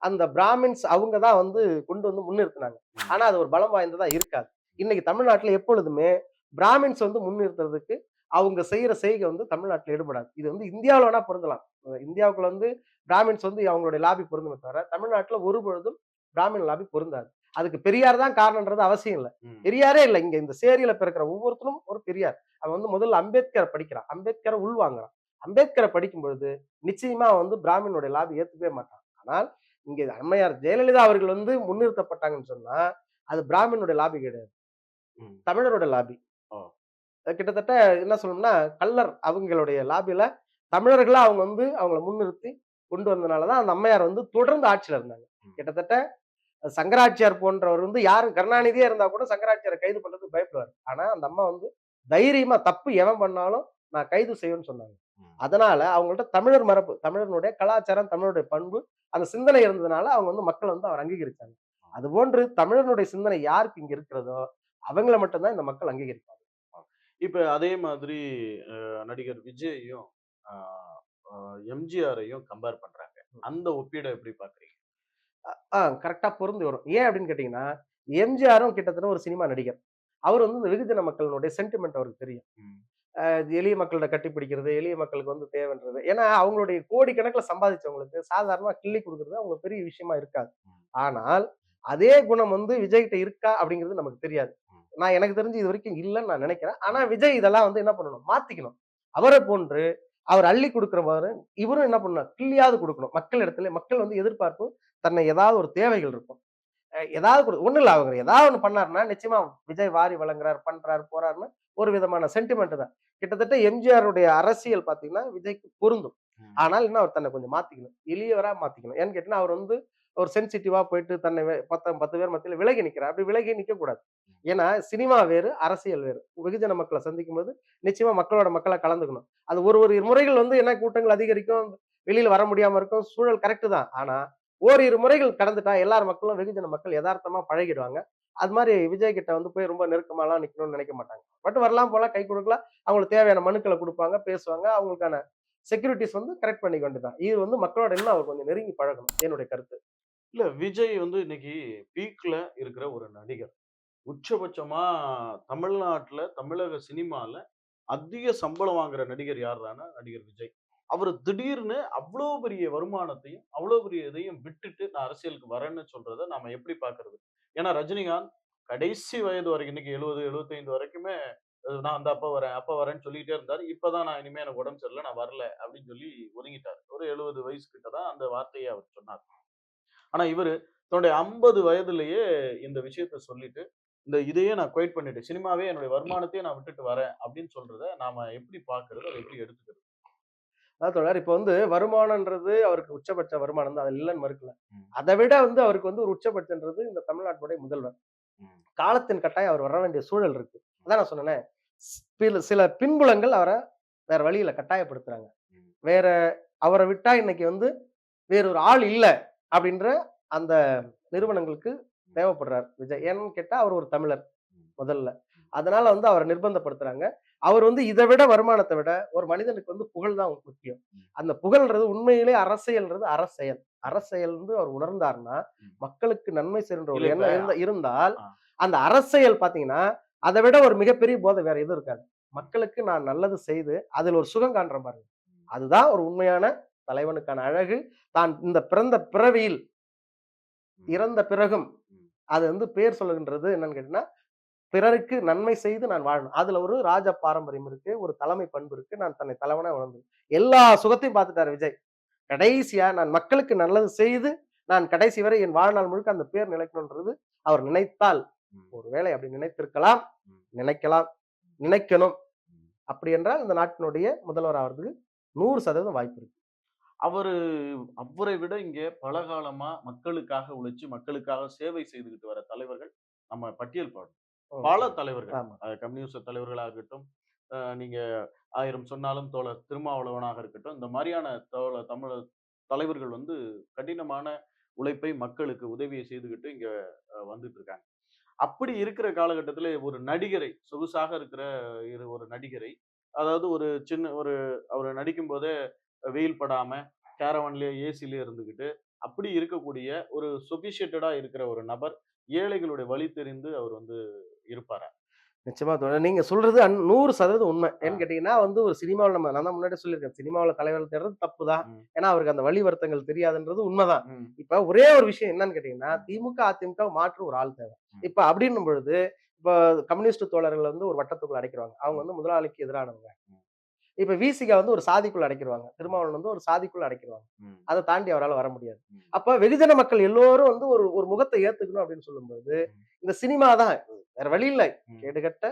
அந்த பிராமின்ஸ் அவங்க தான் வந்து கொண்டு வந்து முன்னிறுத்தினாங்க. ஆனா அது ஒரு பலம் வாய்ந்ததா இருக்காது. இன்னைக்கு தமிழ்நாட்டில் எப்பொழுதுமே பிராமின்ஸ் வந்து முன்னிறுத்துறதுக்கு அவங்க செய்யற செய்கை வந்து தமிழ்நாட்டில் ஈடுபடாது. இது வந்து இந்தியாவில் வேணா பொருந்தலாம். இந்தியாவுக்குள்ள வந்து பிராமின்ஸ் வந்து அவங்களுடைய லாபி பொருந்துமே தவிர தமிழ்நாட்டில் ஒரு பொழுதும் பிராமின் லாபி பொருந்தாது. அதுக்கு பெரியார் தான் காரணம்ன்றது அவசியம் இல்லை. பெரியாரே இல்லை. இங்க இந்த சேரியில பிறக்கிற ஒவ்வொருத்தரும் ஒரு பெரியார். அவன் வந்து முதல்ல அம்பேத்கரை படிக்கிறான். அம்பேத்கரை உள்வாங்குறான். அம்பேத்கரை படிக்கும் பொழுது நிச்சயமா அவன் வந்து பிராமினுடைய லாபி ஏத்துக்கவே மாட்டான். ஆனால் இங்க அம்மையார் ஜெயலலிதா அவர்கள் வந்து முன்னிறுத்தப்பட்டாங்கன்னு சொன்னா அது பிராமினுடைய லாபி கிடையாது. தமிழரோட லாபி. கிட்டத்தட்ட என்ன சொல்லணும்னா கல்லர் அவங்களுடைய லாபியில தமிழர்களா அவங்க வந்து அவங்கள முன்னிறுத்தி கொண்டு வந்தனாலதான் அந்த அம்மையார் வந்து தொடர்ந்து ஆட்சியில இருந்தாங்க. கிட்டத்தட்ட சங்கராச்சார் போன்றவர் வந்து யாரு கருணாநிதியே இருந்தா கூட சங்கராச்சாரை கைது பண்றதுக்கு பயப்படுவார். ஆனா அந்த அம்மா வந்து தைரியமா தப்பு எவன் பண்ணாலும் நான் கைது செய்வேன்னு சொன்னாங்க. அதனால அவங்கள்ட்ட தமிழர் மரபு தமிழனுடைய கலாச்சாரம் தமிழருடைய பண்பு அந்த சிந்தனை இருந்ததுனால அவங்க வந்து மக்கள் வந்து அவர் அங்கீகரிச்சாங்க. அது போன்று தமிழனுடைய சிந்தனை யாருக்கு இங்க இருக்கிறதோ அவங்கள மட்டும்தான் இந்த மக்கள் அங்கீகரிப்பாங்க. இப்ப அதே மாதிரி நடிகர் விஜயையும் எம்ஜிஆரையும் கம்பேர் பண்றாங்க. அந்த ஒப்பீடை எப்படி பாக்குறீங்க? ஆ கரெக்டா பொருந்தி வரும். ஏன் அப்படின்னு கேட்டீங்கன்னா எம்ஜிஆரும் கிட்டத்தட்ட ஒரு சினிமா நடிகர். அவர் வந்து இந்த வெகுஜன மக்களினுடைய சென்டிமெண்ட் அவருக்கு தெரியும். எளிய மக்கள்கிட்ட கட்டி பிடிக்கிறது எளிய மக்களுக்கு வந்து தேவைன்றது. ஏன்னா அவங்களுடைய கோடிக்கணக்கில் சம்பாதிச்சவங்களுக்கு சாதாரணமா கிள்ளி கொடுக்கறது அவங்களுக்கு பெரிய விஷயமா இருக்காது. ஆனால் அதே குணம் வந்து விஜய்கிட்ட இருக்கா அப்படிங்கிறது நமக்கு தெரியாது. நான் எனக்கு தெரிஞ்சு இது வரைக்கும் இல்லைன்னு நான் நினைக்கிறேன். ஆனா விஜய் இதெல்லாம் வந்து என்ன பண்ணணும்? மாத்திக்கணும். அவரை போன்று அவர் அள்ளி கொடுக்கிறவாரு இவரும் என்ன பண்ணணும்? கிள்ளியாவது கொடுக்கணும். மக்கள் இடத்துல மக்கள் வந்து எதிர்பார்ப்பு தன்னை ஏதாவது ஒரு தேவைகள் இருக்கும். ஏதாவது கொடு- ஒண்ணும் இல்ல அவங்க ஏதாவது ஒண்ணு பண்ணாருன்னா நிச்சயமா விஜய் வாரி வழங்குறாரு பண்றாரு போறாருன்னு ஒரு விதமான சென்டிமெண்ட் தான். கிட்டத்தட்ட எம்ஜிஆருடைய அரசியல் பாத்தீங்கன்னா விஜய்க்கு பொருந்தும். ஆனால் இன்னும் அவர் தன்னை கொஞ்சம் மாத்திக்கணும். எளியவரா மாத்திக்கணும். ஏன்னு கேட்டீங்கன்னா அவர் வந்து ஒரு சென்சிட்டிவா போயிட்டு தன்னை பத்து பத்து பேர் மத்தியில விலகி நிக்கிறார். அப்படி விலகி நிக்க கூடாது ஏன்னா சினிமா வேறு அரசியல் வேறு. வெகுஜன மக்களை சந்திக்கும் போது நிச்சயமா மக்களோட மக்களை கலந்துக்கணும். அது ஒரு ஒரு முறைகள் வந்து என்ன கூட்டங்கள் அதிகரிக்கும் வெளியில வர முடியாம இருக்கும் சூழல் கரெக்ட் தான். ஆனா ஓரிரு முறைகள் கடந்துட்டா எல்லார் மக்களும் வெகுஜன மக்கள் யதார்த்தமா பழகிடுவாங்க. அது மாதிரி விஜய் கிட்ட வந்து போய் ரொம்ப நெருக்கமாலாம் நிக்கணும்னு நினைக்க மாட்டாங்க. பட் வரலாம் போல கை கொடுக்கலாம் அவங்களுக்கு தேவையான மனுக்களை கொடுப்பாங்க பேசுவாங்க. அவங்களுக்கான செக்யூரிட்டிஸ் வந்து கரெக்ட் பண்ணி கொண்டுதான் இது வந்து மக்களோட இன்னும் அவர் கொஞ்சம் நெருங்கி பழகணும். என்னுடைய கருத்து. இல்ல விஜய் வந்து இன்னைக்கு பீக்ல இருக்கிற ஒரு நடிகர். உச்சபட்சமா தமிழ்நாட்டுல தமிழக சினிமால அதிக சம்பளம் வாங்குற நடிகர் யாருதானா நடிகர் விஜய். அவர் திடீர்னு அவ்வளோ பெரிய வருமானத்தையும் அவ்வளோ பெரிய இதையும் விட்டுட்டு நான் அரசியலுக்கு வரேன்னு சொல்றத நாம எப்படி பாக்குறது ஏன்னா ரஜினிகாந்த் கடைசி வயது வரைக்கும் இன்னைக்கு எழுபது எழுபத்தைந்து வரைக்குமே நான் அந்த அப்ப வரேன் அப்ப வரேன்னு சொல்லிட்டே இருந்தாரு. இப்பதான் நான் இனிமே எனக்கு உடம்பு சரியில்லை நான் வரல அப்படின்னு சொல்லி ஒதுங்கிட்டாரு. ஒரு எழுபது வயசு கிட்ட தான் அந்த வார்த்தையை அவர் சொன்னார். ஆனா இவரு தன்னுடைய ஐம்பது வயதுலயே இந்த விஷயத்த சொல்லிட்டு இந்த இதையே நான் குவைட் பண்ணிட்டு சினிமாவே என்னுடைய வருமானத்தையே நான் விட்டுட்டு வரேன் அப்படின்னு சொல்றத நாம எப்படி பாக்குறது அதை எப்படி எடுத்துக்கிறது? அதான் தொடர் இப்போ வந்து வருமானம்ன்றது அவருக்கு உச்சபட்ச வருமானம் தான். அது இல்லைன்னு மறுக்கல. அதை விட வந்து அவருக்கு வந்து ஒரு உச்சபட்சன்றது இந்த தமிழ்நாட்டுடைய முதல்வர். காலத்தின் கட்டாயம் அவர் வர வேண்டிய சூழல் இருக்கு. அதான் நான் சொன்னேனே. சில பின்புலங்கள் அவரை வேற வழியில கட்டாயப்படுத்துறாங்க. வேற அவரை விட்டா இன்னைக்கு வந்து வேற ஒரு ஆள் இல்ல அப்படின்ற அந்த நிறுவனங்களுக்கு தேவைப்படுறார் விஜய். ஏன்னு கேட்டா அவர் ஒரு தமிழர் முதல்ல. அதனால வந்து அவரை நிர்பந்தப்படுத்துறாங்க அவர் வந்து இதை விட வருமானத்தை விட ஒரு மனிதனுக்கு வந்து புகழ் தான் முக்கியம். அந்த புகழ்ன்றது உண்மையிலே அரசியல்ன்றது அரசியல் அரசியல் வந்து அவர் உணர்ந்தாருன்னா. மக்களுக்கு நன்மை செய்கின்ற ஒரு எண்ணம் இருந்தால். அந்த அரசியல் பாத்தீங்கன்னா அதை விட ஒரு மிகப்பெரிய போதை வேற எதுவும் இருக்காது மக்களுக்கு நான் நல்லது செய்து அதில் ஒரு சுகம் காண்றேன் பாருங்க அதுதான் ஒரு உண்மையான தலைவனுக்கான அழகு தான் இந்த பிறந்த பிறவியில் இறந்த பிறகும். அது வந்து பேர் சொல்லுகின்றது என்னன்னு கேட்டீங்கன்னா பிறருக்கு நன்மை செய்து நான் வாழணும் அதுல ஒரு ராஜ பாரம்பரியம் இருக்கு ஒரு தலைமை பண்பு இருக்கு நான் தன்னை தலைவனா உணர்ந்து எல்லா சுகத்தையும் பார்த்துட்டாரு விஜய் கடைசியா நான் மக்களுக்கு நல்லது செய்து நான் கடைசி வரை என் வாழ்நாள் முழுக்க அந்த பேர் நிலைக்கணும்ன்றது அவர் நினைத்தால். ஒருவேளை அப்படி நினைத்திருக்கலாம். நினைக்கலாம் நினைக்கணும். அப்படி என்றால் இந்த நாட்டினுடைய முதல்வர் ஆவறதுக்கு நூறு சதவீதம் வாய்ப்பு இருக்கு அவரு அவரை விட இங்க பல காலமா மக்களுக்காக உழைச்சு மக்களுக்காக சேவை செய்துகிட்டு வர தலைவர்கள் நம்ம பட்டியல் பாடும் பல தலைவர்கள். கம்யூனிஸ்ட் தலைவர்களாக இருக்கட்டும் நீங்க ஆயிரம் சொன்னாலும் தோழர் திருமாவளவனாக இருக்கட்டும் இந்த மாதிரியான தோழ தமிழ் தலைவர்கள் வந்து கடினமான உழைப்பை மக்களுக்கு உதவியை செய்துகிட்டு இங்க வந்துட்டு இருக்காங்க அப்படி இருக்கிற காலகட்டத்துல ஒரு நடிகரை சொகுசாக இருக்கிற இரு ஒரு நடிகரை அதாவது ஒரு சின்ன ஒரு அவர் நடிக்கும் போதே வெயில் படாம கேரவன்லயே ஏசிலேயே இருந்துகிட்டு அப்படி இருக்கக்கூடிய ஒரு சொபிஷியேட்டடா இருக்கிற ஒரு நபர் ஏழைகளுடைய வழி தெரிந்து அவர் வந்து இருப்பாரா? நிச்சயமா நீங்க சொல்றது நூறு சதவீதம் உண்மை. ஏன்னு. கேட்டீங்கன்னா வந்து ஒரு சினிமாவில் நம்ம நான் தான் முன்னாடி சொல்லியிருக்கேன். சினிமாவில் தலைவர் தேடுறது தப்பு தான். ஏன்னா அவருக்கு அந்த வழி வருத்தங்கள் தெரியாதுன்றது உண்மைதான். இப்ப ஒரே ஒரு விஷயம் என்னன்னு கேட்டீங்கன்னா திமுக அதிமுக மாற்று ஒரு ஆள் தேவை. இப்ப அப்படின்னும் பொழுது இப்ப கம்யூனிஸ்ட் தோழர்கள் வந்து ஒரு வட்டத்துக்குள்ள அடைக்கிறாங்க. அவங்க வந்து முதலாளிக்கு எதிரானவங்க. இப்ப விசிகா வந்து ஒரு சாதிக்குள்ள அடைக்கிறாங்க திருமாவளவன் வந்து ஒரு சாதிக்குள்ள அடைக்கிறாங்க ம். அதை தாண்டி அவரால் வர முடியாது. அப்ப வெகுஜன மக்கள் எல்லோரும் வந்து ஒரு ஒரு முகத்தை ஏத்துக்கணும் அப்படின்னு சொல்லும்போது. இந்த சினிமா தான் வேற வழி இல்லை. கேடுகட்ட.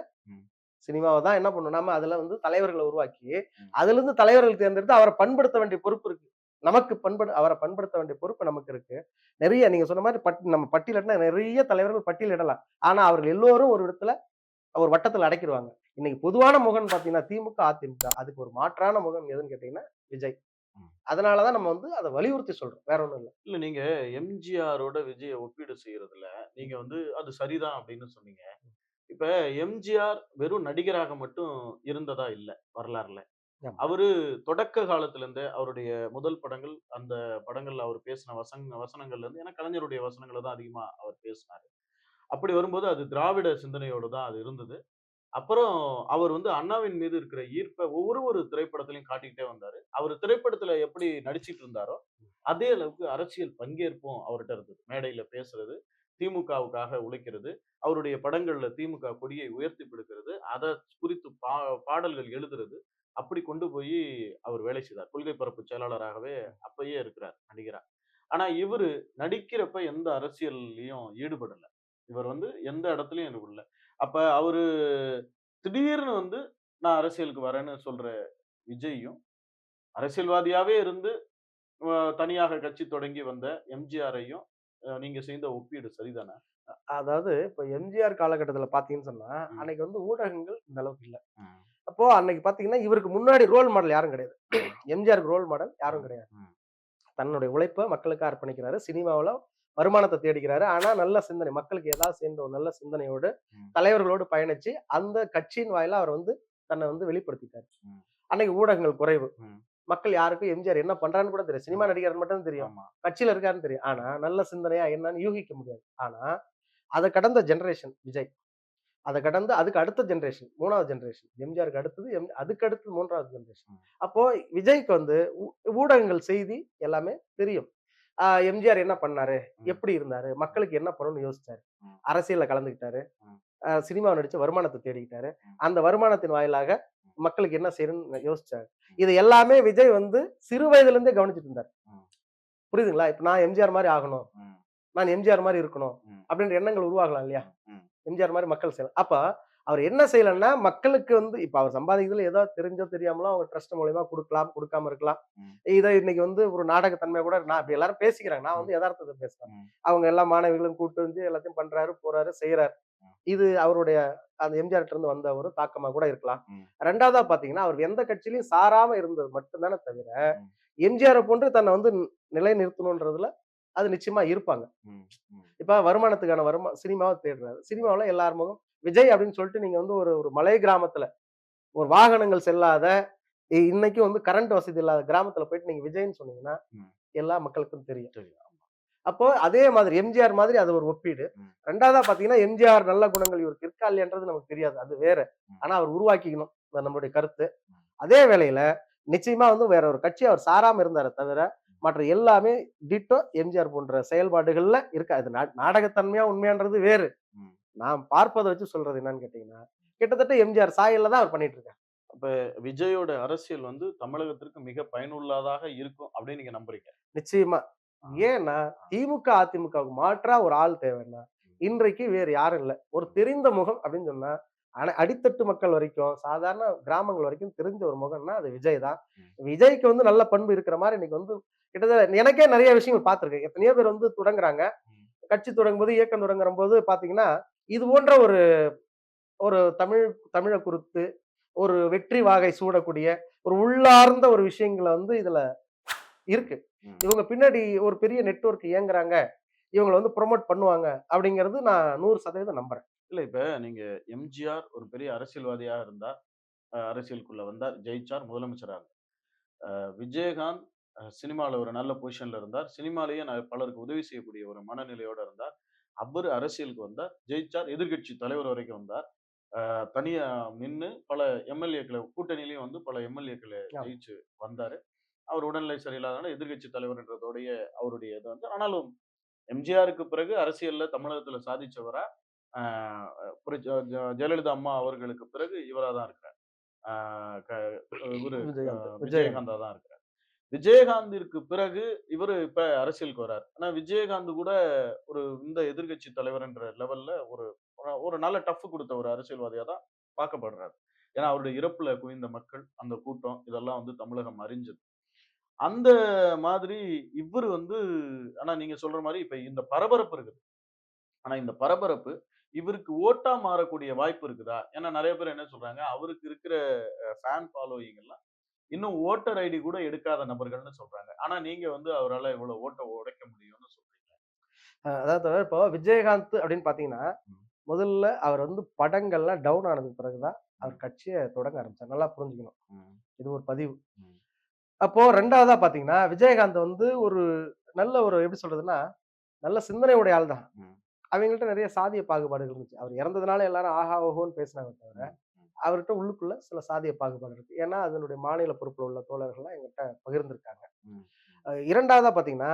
சினிமாவை தான் என்ன பண்ணணும் நாம அதுல வந்து தலைவர்களை உருவாக்கி. அதுல இருந்து தலைவர்கள் தேர்ந்தெடுத்து அவரை பண்படுத்த வேண்டிய பொறுப்பு இருக்கு நமக்கு பண்படு அவரை பண்படுத்த வேண்டிய பொறுப்பு நமக்கு இருக்கு நிறைய நீங்க சொன்ன மாதிரி பட் நம்ம பட்டியலிட்டா நிறைய தலைவர்கள் பட்டியலிடலாம் ஆனா அவர்கள் எல்லோரும் ஒரு இடத்துல ஒரு வட்டத்துல அடைக்கிடுவாங்க இன்னைக்கு பொதுவான முகம் பாத்தீங்கன்னா திமுக அதிமுக அதுக்கு ஒரு மாற்றான முகம் எதுன்னு கேட்டீங்கன்னா விஜய். அதனாலதான் நம்ம வந்து அதை வலியுறுத்தி சொல்றோம். வேற ஒண்ணும் இல்ல. இல்ல நீங்க எம்ஜிஆரோட விஜய ஒப்பீடு செய்யறதுல நீங்க வந்து அது சரிதான் அப்படின்னு சொன்னீங்க. இப்ப எம்ஜிஆர் வெறும் நடிகராக மட்டும் இருந்ததா இல்ல வரலாறுல. அவரு தொடக்க காலத்துல இருந்தே அவருடைய முதல் படங்கள் அந்த படங்கள்ல அவர் பேசின வசன வசனங்கள்ல இருந்து ஏன்னா கலைஞருடைய வசனங்களை தான் அதிகமா அவர் பேசினாரு. அப்படி வரும்போது அது திராவிட சிந்தனையோடு தான் அது இருந்தது. அப்புறம் அவர் வந்து அண்ணாவின் மீது இருக்கிற ஈர்ப்பை ஒவ்வொரு ஒரு திரைப்படத்திலையும் காட்டிக்கிட்டே வந்தாரு. அவர் திரைப்படத்துல எப்படி நடிச்சிட்டு இருந்தாரோ அதே அளவுக்கு அரசியல் பங்கேற்பும் அவர்கிட்ட இருந்தது. மேடையில பேசுறது திமுகவுக்காக உழைக்கிறது அவருடைய படங்கள்ல திமுக கொடியை உயர்த்தி பிடிக்கிறது அதை குறித்து பா பாடல்கள் எழுதுறது அப்படி கொண்டு போய் அவர் வேலை செய்தார். கொள்கை பரப்பு செயலாளராகவே அப்பயே இருக்கிறார் நடிகரா. ஆனா இவரு நடிக்கிறப்ப எந்த அரசியல்லையும் ஈடுபடல. இவர் வந்து எந்த இடத்துலயும் ஈடுபடல அப்ப அவரு திடீர்னு வந்து நான் அரசியலுக்கு வரேன்னு சொல்ற விஜய்யும் அரசியல்வாதியாவே இருந்து தனியாக கட்சி தொடங்கி வந்த எம்ஜிஆரையும் நீங்க செய்த ஒப்பீடு சரிதானே? அதாவது இப்ப எம்ஜிஆர் காலகட்டத்துல பாத்தீங்கன்னு சொன்னா. அன்னைக்கு வந்து ஊடகங்கள் இந்த அளவுக்கு இல்ல. அப்போ அன்னைக்கு பாத்தீங்கன்னா இவருக்கு முன்னாடி ரோல் மாடல் யாரும் கிடையாது. எம்ஜிஆருக்கு ரோல் மாடல் யாரும் கிடையாது. தன்னுடைய உழைப்பை மக்களுக்கு அர்ப்பணிக்கிறாரு. சினிமாவுல வருமானத்தை தேடிக்கிறாரு. ஆனா நல்ல சிந்தனை. மக்களுக்கு ஏதாவது சேர்ந்த ஒரு நல்ல சிந்தனையோடு. தலைவர்களோடு பயணிச்சு அந்த கட்சியின் வாயிலா அவர் வந்து தன்னை வந்து வெளிப்படுத்திட்டாரு. அன்னைக்கு ஊடகங்கள் குறைவு. மக்கள் யாருக்கும் எம்ஜிஆர் என்ன பண்றான்னு கூட தெரியும் சினிமா நடிகர் மட்டும் தெரியும். கட்சியில இருக்காருன்னு தெரியும். ஆனா நல்ல சிந்தனையா என்னன்னு யூகிக்க முடியாது. ஆனா அதை கடந்த ஜெனரேஷன் விஜய். அதை கடந்து அதுக்கு அடுத்த ஜென்ரேஷன் மூணாவது ஜென்ரேஷன் எம்ஜிஆருக்கு அடுத்தது எம் அதுக்கு அடுத்து மூன்றாவது ஜென்ரேஷன் அப்போ விஜய்க்கு வந்து ஊடகங்கள் செய்தி எல்லாமே தெரியும். எம்ஜிஆர் என்ன பண்ணாரு. எப்படி இருந்தாரு? மக்களுக்கு என்ன பண்ணணும்னு யோசிச்சாரு. அரசியல்ல கலந்துக்கிட்டாரு. சினிமாவை நடிச்சு வருமானத்தை தேடிக்கிட்டாரு. அந்த வருமானத்தின் வாயிலாக மக்களுக்கு என்ன செய்யணும்னு யோசிச்சாரு. இது எல்லாமே விஜய் வந்து சிறு வயதுல இருந்தே கவனிச்சிட்டு இருந்தார். புரியுதுங்களா? இப்ப நான் எம்ஜிஆர் மாதிரி ஆகணும். நான் எம்ஜிஆர் மாதிரி இருக்கணும். அப்படின்ற எண்ணங்கள் உருவாகலாம் இல்லையா. எம்ஜிஆர் மாதிரி மக்கள் செய்யலாம். அப்ப அவர் என்ன செய்யலன்னா மக்களுக்கு வந்து இப்ப அவர் சம்பாதிக்கிறதுல ஏதோ தெரிஞ்சோ தெரியாமலோ அவங்க ட்ரஸ்ட் மூலியமா கொடுக்கலாம் கொடுக்காம இருக்கலாம். இதை இன்னைக்கு வந்து ஒரு நாடகத்தன்மை கூட நான் இப்படி எல்லாரும் பேசிக்கிறாங்க நான் வந்து யதார்த்தத்தை பேசுறேன். அவங்க எல்லா மாணவிகளும் கூட்டு வந்து எல்லாத்தையும் பண்றாரு போறாரு செய்யறாரு. இது அவருடைய அந்த எம்ஜிஆர் இருந்து வந்த ஒரு தாக்கமா கூட இருக்கலாம். ரெண்டாவதா பாத்தீங்கன்னா அவர் எந்த கட்சியிலையும் சாராம இருந்தது மட்டும்தானே தவிர. எம்ஜிஆரை போன்று தன்னை வந்து நிலை நிறுத்தணுன்றதுல அது நிச்சயமா இருப்பாங்க. இப்ப வருமானத்துக்கான வருமா சினிமாவை தேடுறாரு சினிமாவுல எல்லார் முகம் விஜய் அப்படின்னு சொல்லிட்டு நீங்க வந்து ஒரு ஒரு மலை கிராமத்துல ஒரு வாகனங்கள் செல்லாத இ- இன்னைக்கும் வந்து கரண்ட் வசதி இல்லாத கிராமத்துல போயிட்டு நீங்க விஜய்ன்னு சொன்னீங்கன்னா. எல்லா மக்களுக்கும் தெரியும் தெரியும். அப்போ அதே மாதிரி எம்ஜிஆர் மாதிரி அது ஒரு ஒப்பீடு. ரெண்டாவதா பாத்தீங்கன்னா எம்ஜிஆர் நல்ல குணங்கள் இவருக்கு இருக்கா இல்லையன்றது நமக்கு தெரியாது அது வேற. ஆனா அவர் உருவாக்கிக்கணும் அது நம்மளுடைய கருத்து. அதே வேளையில நிச்சயமா வந்து வேற ஒரு கட்சி அவர் சாராம இருந்தாரே தவிர மற்ற எல்லாமே டிட்டோ எம்ஜிஆர் போன்ற செயல்பாடுகள்ல இருக்கா நா- நாடகத்தன்மையா உண்மையான்றது வேறு. நான் பார்ப்பதை வச்சு சொல்றது என்னன்னு கேட்டீங்கன்னா கிட்டத்தட்ட எம்ஜிஆர் சாயல்ல தான் அவர் பண்ணிட்டு இருக்காரு விஜயோட அரசியல் வந்து தமிழகத்திற்கு மிக பயனுள்ளதாக இருக்கும் அப்படின்னு நீங்க நம்புறீங்க. நிச்சயமா. ஏன்னா திமுக அதிமுகவுக்கு மாற்றா ஒரு ஆள் தேவைன்னா இன்றைக்கு வேறு யாரும் இல்லை. ஒரு தெரிந்த முகம் அப்படின்னு சொன்னா ஆனா அடித்தட்டு மக்கள் வரைக்கும் சாதாரண கிராமங்கள் வரைக்கும் தெரிஞ்ச ஒரு முகம்னா அது விஜய் தான். விஜய்க்கு வந்து நல்ல பண்பு இருக்கிற மாதிரி இன்னைக்கு வந்து கிட்டத்தட்ட எனக்கே நிறைய விஷயங்கள் பார்த்திருக்கேன். எத்தனையோ பேர் வந்து தொடங்குறாங்க. கட்சி தொடங்கும் போது இயக்கம் தொடங்குற போது பாத்தீங்கன்னா இது போன்ற ஒரு ஒரு தமிழ் தமிழை குறித்து ஒரு வெற்றி வாகை சூடக்கூடிய ஒரு உள்ளார்ந்த ஒரு விஷயங்களை வந்து இதுல இருக்கு. இவங்க பின்னாடி ஒரு பெரிய நெட்வொர்க் இயங்குறாங்க. இவங்களை வந்து ப்ரொமோட் பண்ணுவாங்க அப்படிங்கிறது நான் நூறு சதவீதம் நம்புறேன். இல்ல இப்ப நீங்க எம்ஜிஆர் ஒரு பெரிய அரசியல்வாதியா இருந்தார் அரசியலுக்குள்ள வந்தார் ஜெயிச்சார் முதலமைச்சரா இருந்தார் அஹ் விஜயகாந்த் அஹ் சினிமால ஒரு நல்ல பொசிஷன்ல இருந்தார். சினிமாலேயே ந- பலருக்கு உதவி செய்யக்கூடிய ஒரு மனநிலையோட இருந்தார். அவர் அரசியலுக்கு வந்தார் ஜெயிச்சார் எதிர்க்கட்சி தலைவர் வரைக்கும் வந்தார் தனியா நின்னு பல எம்எல்ஏக்களை கூட்டணியிலையும் வந்து பல எம்எல்ஏக்களை. ஜெயிச்சு வந்தாரு அவர் உடல்நிலை சரியில்லாதனால எதிர்க்கட்சி தலைவர்ன்றதோடைய அவருடைய இது வந்து ஆனாலும் எம்ஜிஆருக்கு பிறகு அரசியல்ல தமிழகத்துல சாதிச்சவரா ஜெயலலிதா அம்மா அவர்களுக்கு பிறகு இவரா தான் இருக்கிறார் இவரு. விஜயகாந்தா தான் இருக்கிறார் விஜயகாந்திற்கு பிறகு இவரு இப்ப அரசியலுக்கு வரார் ஆனா விஜயகாந்த் கூட ஒரு இந்த எதிர்க்கட்சி தலைவர்ன்ற லெவல்ல ஒரு ஒரு நல்ல டஃப் கொடுத்த ஒரு அரசியல்வாதியா தான் பார்க்கப்படுறாரு. ஏன்னா அவருடைய இறப்புல குவிந்த மக்கள் அந்த கூட்டம் இதெல்லாம் வந்து தமிழகம் அறிஞ்சது. அந்த மாதிரி இவர் வந்து ஆனா நீங்க சொல்ற மாதிரி இப்ப இந்த பரபரப்பு இருக்குது. ஆனா இந்த பரபரப்பு இவருக்கு ஓட்டா மாறக்கூடிய வாய்ப்பு இருக்குதா? ஏன்னா நிறைய பேர் என்ன சொல்றாங்க அவருக்கு இருக்கிற ஃபேன் ஃபாலோயிங் எல்லாம் இன்னும் ஓட்டர் ஐடி கூட எடுக்காத நபர்கள்னு சொல்றாங்க. ஆனா நீங்க வந்து அவரால் இவ்வளவு ஓட்ட உடைக்க முடியும்னு சொல்றீங்க. அதாவது இப்போ விஜயகாந்த் அப்படின்னு பாத்தீங்கன்னா. முதல்ல அவர் வந்து படங்கள்லாம் டவுன் ஆனதுக்கு பிறகுதான் அவர் கட்சியை தொடங்க ஆரம்பிச்சார். நல்லா புரிஞ்சுக்கணும். இது ஒரு பதிவு. அப்போ ரெண்டாவதா பாத்தீங்கன்னா விஜயகாந்த் வந்து ஒரு நல்ல ஒரு எப்படி சொல்றதுன்னா நல்ல சிந்தனை உடைய ஆள் தான். அவங்கள்ட்ட நிறைய சாதிய பாகுபாடுகள் இருந்துச்சு. அவர் இறந்ததுனால எல்லாரும் ஆஹா ஓஹோன்னு பேசினாங்க தவிர அவர்கிட்ட உள்ளுக்குள்ள சில சாதிய பாகுபாடு இருக்கு. ஏன்னா அதனுடைய மாநில பொறுப்புல உள்ள தோழர்கள்லாம் எங்கிட்ட பகிர்ந்திருக்காங்க. இரண்டாவதா பாத்தீங்கன்னா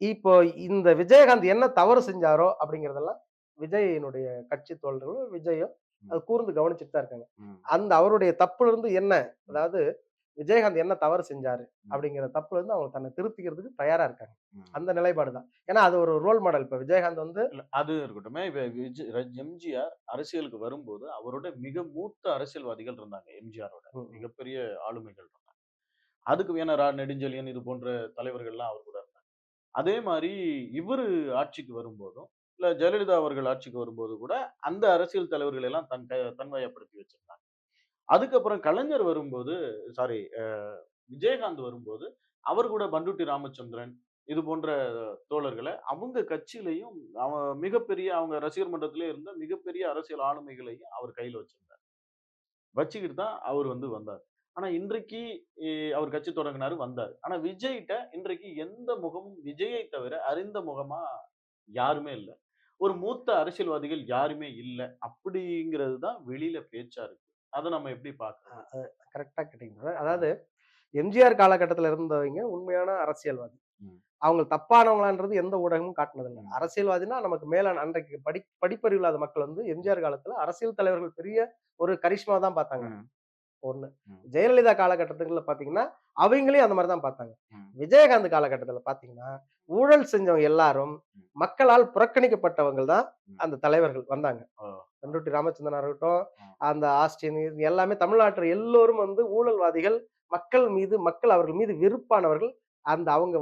இப்போ இந்த விஜயகாந்த் என்ன தவறு செஞ்சாரோ அப்படிங்கறதெல்லாம் விஜயினுடைய கட்சி தோழர்களும் விஜயும் அது கூர்ந்து கவனிச்சுட்டு தான் இருக்காங்க. அந்த அவருடைய தப்புல இருந்து என்ன? அதாவது விஜயகாந்த் என்ன தவறு செஞ்சாரு அப்படிங்கிற தப்புல இருந்து அவங்க தன்னை திருத்திக்கிறதுக்கு தயாரா இருக்காங்க. அந்த நிலைப்பாடு தான். ஏன்னா அது ஒரு ரோல் மாடல் இப்ப விஜயகாந்த் வந்து அது இருக்கட்டுமே. எம்ஜிஆர் அரசியலுக்கு வரும்போது அவரோட மிக மூத்த அரசியல்வாதிகள் இருந்தாங்க எம்ஜிஆரோட. மிகப்பெரிய ஆளுமைகள் இருந்தாங்க. அதுக்கு வேணா ரா நெடுஞ்செழியன் இது போன்ற தலைவர்கள்லாம் அவர் கூட இருந்தாங்க. அதே மாதிரி இவரு ஆட்சிக்கு வரும்போதும் இல்ல ஜெயலலிதா அவர்கள் ஆட்சிக்கு வரும்போது கூட அந்த அரசியல் தலைவர்கள் எல்லாம் தன் க தன்வயப்படுத்தி வச்சிருந்தாங்க. அதுக்கப்புறம் கலைஞர் வரும்போது சாரி விஜயகாந்த் வரும்போது அவர் கூட பண்டுட்டி ராமச்சந்திரன் இது போன்ற தோழர்களை அவங்க கட்சியிலையும் அவன் மிகப்பெரிய அவங்க ரசிகர் மன்றத்திலே இருந்த மிகப்பெரிய அரசியல் ஆளுமைகளையும் அவர் கையில் வச்சிருந்தார். வச்சுக்கிட்டு தான் அவர் வந்து வந்தார். ஆனா இன்றைக்கு அவர் கட்சி தொடங்கினாரு வந்தார். ஆனா விஜய்கிட்ட இன்றைக்கு எந்த முகமும் விஜயை தவிர அறிந்த முகமா யாருமே இல்லை. ஒரு மூத்த அரசியல்வாதிகள் யாருமே இல்லை. அப்படிங்கிறது தான் வெளியில பேச்சா இருக்கு. அதை நம்ம எப்படி பார்க்கறோம் கரெக்டா கேட்டீங்க அதாவது எம்ஜிஆர் காலகட்டத்துல இருந்தவங்க உண்மையான அரசியல்வாதி. அவங்க தப்பானவங்களான்றது எந்த ஊடகமும் காட்டினதில்லை ம். அரசியல்வாதினா நமக்கு மேலான அன்றைக்கு படி படிப்பறிவு இல்லாத மக்கள் வந்து எம்ஜிஆர் காலத்துல அரசியல் தலைவர்கள் பெரிய ஒரு கரிஷ்மா தான் பார்த்தாங்க. ஒண்ணு. ஜெயலலிதா காலகட்டத்துல பாத்தீங்கன்னா அவங்களையும் அந்த மாதிரி தான் பார்த்தாங்க. விஜயகாந்த் காலகட்டத்துல பாத்தீங்கன்னா ஊழல் செஞ்சவங்க எல்லாரும். மக்களால் புறக்கணிக்கப்பட்டவங்க தான். அந்த தலைவர்கள் வந்தாங்க ஓ. பண்ருட்டி ராமச்சந்திரனா இருக்கட்டும். அந்த ஆஸ்டின் எல்லாமே தமிழ்நாட்டில் எல்லோரும் வந்து ஊழல்வாதிகள் மக்கள் மீது மக்கள் அவர்கள் மீது வெறுப்பானவர்கள் அந்த அவங்க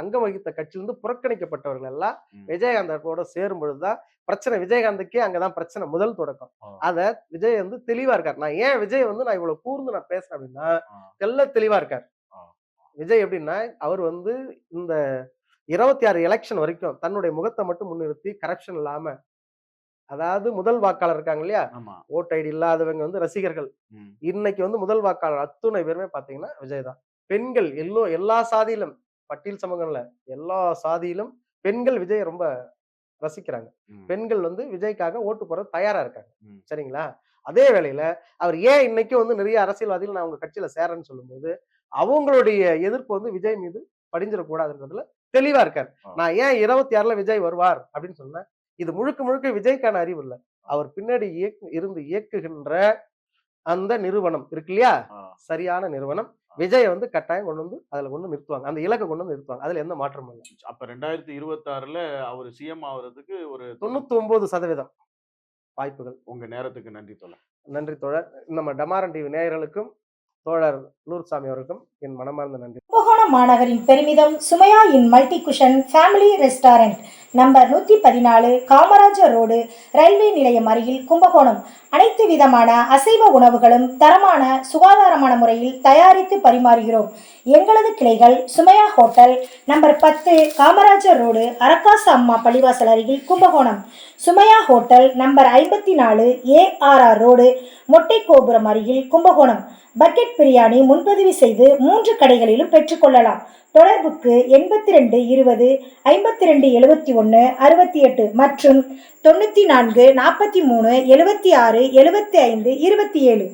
அங்கம் வகித்த கட்சியிலிருந்து புறக்கணிக்கப்பட்டவர்கள் எல்லாம். விஜயகாந்தோட சேரும் பொழுதுதான் பிரச்சனை விஜயகாந்துக்கே அங்கதான் பிரச்சனை முதல் தொடக்கம். அத விஜய் வந்து தெளிவா இருக்கார் நான் ஏன் விஜய் வந்து நான் இவ்வளவு கூர்ந்து நான் பேசுறேன் அப்படின்னா. தெள்ள தெளிவா இருக்கார். விஜய் எப்படின்னா அவர் வந்து இந்த இருபத்தி ஆறு எலெக்ஷன் வரைக்கும் தன்னுடைய முகத்தை மட்டும் முன்னிறுத்தி கரப்ஷன் இல்லாம அதாவது முதல் வாக்காளர் இருக்காங்க இல்லையா ஓட் ஐடி இல்லாதவங்க வந்து ரசிகர்கள். இன்னைக்கு வந்து முதல் வாக்காளர் அத்துணை பேருமே பாத்தீங்கன்னா விஜய் தான் பெண்கள் எல்லோ எல்லா சாதியிலும் பட்டியல் சமூகம்ல எல்லா சாதியிலும் பெண்கள் விஜய் ரொம்ப ரசிக்கிறாங்க. பெண்கள் வந்து விஜய்க்காக ஓட்டு போட தயாரா இருக்காங்க. சரிங்களா? அதே வேளையில அவர் ஏன் இன்னைக்கு வந்து நிறைய அரசியல்வாதிகள் நான் உங்க கட்சியில சேரேன்னு சொல்லும்போது அவங்களுடைய எதிர்ப்பு வந்து விஜய் மீது படிஞ்சிடக்கூடாதுன்றதுல தெளிவா இருக்காரு. நான் ஏன் இருபத்தி ஆறுல விஜய் வருவார் அப்படின்னு சொன்னேன்? இது முழுக்க முழுக்க விஜய்க்கான அறிவு இல்ல. அவர் பின்னாடி இயக்கு இருந்து இயக்குகின்ற அந்த நிறுவனம் இருக்கு இல்லையா. சரியான நிறுவனம். விஜயை வந்து கட்டாயம் கொண்டு வந்து அதுல கொண்டு நிறுத்துவாங்க. அந்த இலக்கை கொண்டு வந்து நிறுத்துவாங்க. அதுல எந்த மாற்றமும் இல்லை. அப்ப ரெண்டாயிரத்தி இருபத்தி ஆறுல அவர் சிஎம் ஆகுறதுக்கு ஒரு தொண்ணூத்தி ஒன்பது சதவீதம் வாய்ப்புகள். உங்க நேரத்துக்கு நன்றி தோழர். நன்றி தோழர். நம்ம டமாரன் டிவி நேயர்களுக்கும் தோழர் நூர்சாமி அவருக்கும் என் மனமார்ந்த நன்றி. மாநகரின் பெருமிதம் Sumaiya Inn multi cuisine family restaurant. Number நூற்றி பதினாலு காமராஜர் ரோடு ரயில்வே நிலையம் அருகில் கும்பகோணம். அனைத்து விதமான அசைவ உணவுகளும் தரமான சுகாதாரமான முறையில் தயாரித்து பரிமாறுகிறோம். எங்களது கிளைகள் சுமையா ஹோட்டல் நம்பர் பத்து காமராஜர் ரோடு அரக்காசு அம்மா பள்ளிவாசல் அருகில் கும்பகோணம். சுமையா ஹோட்டல் நம்பர் ஐம்பத்தி நாலு ஏஆர்ஆர் ரோடு மொட்டை கோபுரம் அருகில் கும்பகோணம். பக்கெட் பிரியாணி முன்பதிவு செய்து மூன்று கடைகளிலும் பெற்றுக்கொள்ளலாம். தொடர்புக்கு எண்பத்தி ரெண்டு இருபது ஐம்பத்தி ரெண்டு எழுபத்தி ஒன்று அறுபத்தி எட்டு மற்றும் தொண்ணூற்றி நான்கு நாற்பத்தி மூணு எழுபத்தி ஆறு எழுபத்தி ஐந்து இருபத்தி ஏழு.